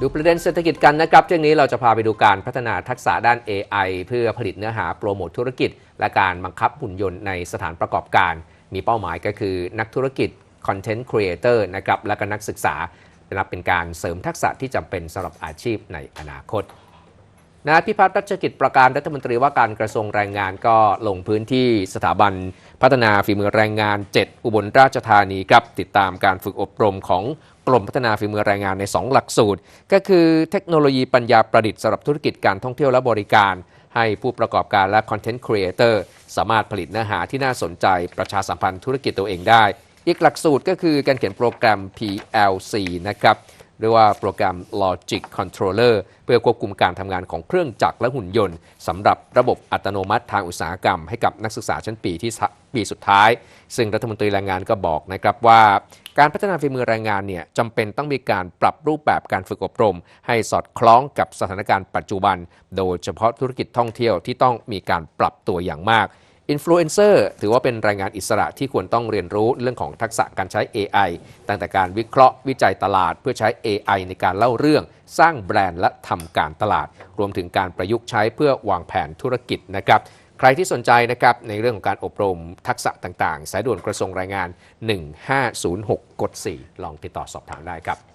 ดูประเด็นเศรษฐกิจกันนะครับเรื่องนี้เราจะพาไปดูการพัฒนาทักษะด้าน AI เพื่อผลิตเนื้อหาโปรโมทธุรกิจ และการบังคับหุ่นยนต์ในสถานประกอบการ มีเป้าหมายก็คือนักธุรกิจ Content Creator นะครับและก็นักศึกษานับเป็นการเสริมทักษะที่จำเป็นสำหรับอาชีพในอนาคต นายพิพัฒน์รัชกิจประการรัฐมนตรีว่าการกระทรวงแรงงานก็ลงพื้นที่สถาบันพัฒนาฝีมือแรงงาน 7 อุบลราชธานีครับติดตามการฝึกอบรมของกรมพัฒนาฝีมือแรงงานใน 2 หลักสูตร ก็คือเทคโนโลยีปัญญาประดิษฐ์สำหรับธุรกิจการท่องเที่ยวและบริการ ให้ผู้ประกอบการและคอนเทนต์ครีเอเตอร์สามารถผลิตเนื้อหาที่น่าสนใจประชาสัมพันธ์ธุรกิจตัวเองได้ อีกหลักสูตรก็คือการเขียนโปรแกรม PLC นะครับ หรือว่าโปรแกรม Logic Controller เพื่อควบคุมการทำงานของเครื่องจักรและหุ่นยนต์สำหรับระบบอัตโนมัติทางอุตสาหกรรม ให้กับนักศึกษาชั้นปีที่ปีสุดท้าย ซึ่งรัฐมนตรีแรงงานก็บอกนะครับว่า การพัฒนาฝีมือแรงงานเนี่ยจำเป็นต้องมีการปรับรูปแบบการฝึกอบรม ให้สอดคล้องกับสถานการณ์ปัจจุบัน โดยเฉพาะธุรกิจท่องเที่ยวที่ต้องมีการปรับตัวอย่างมาก อินฟลูเอนเซอร์ถือว่าเป็นแรงงานอิสระที่ควรต้องเรียนรู้เรื่องของทักษะการใช้ AI ตั้งแต่การวิเคราะห์วิจัยตลาด เพื่อใช้ AI ในการเล่าเรื่อง สร้างแบรนด์และทำการตลาด รวมถึงการประยุกต์ใช้เพื่อวางแผนธุรกิจนะครับใครที่สนใจนะครับในเรื่องของการอบรมทักษะต่างๆ สายด่วนกระทรวงแรงงาน 1506 กด 4 ลองติดต่อสอบถามได้ครับ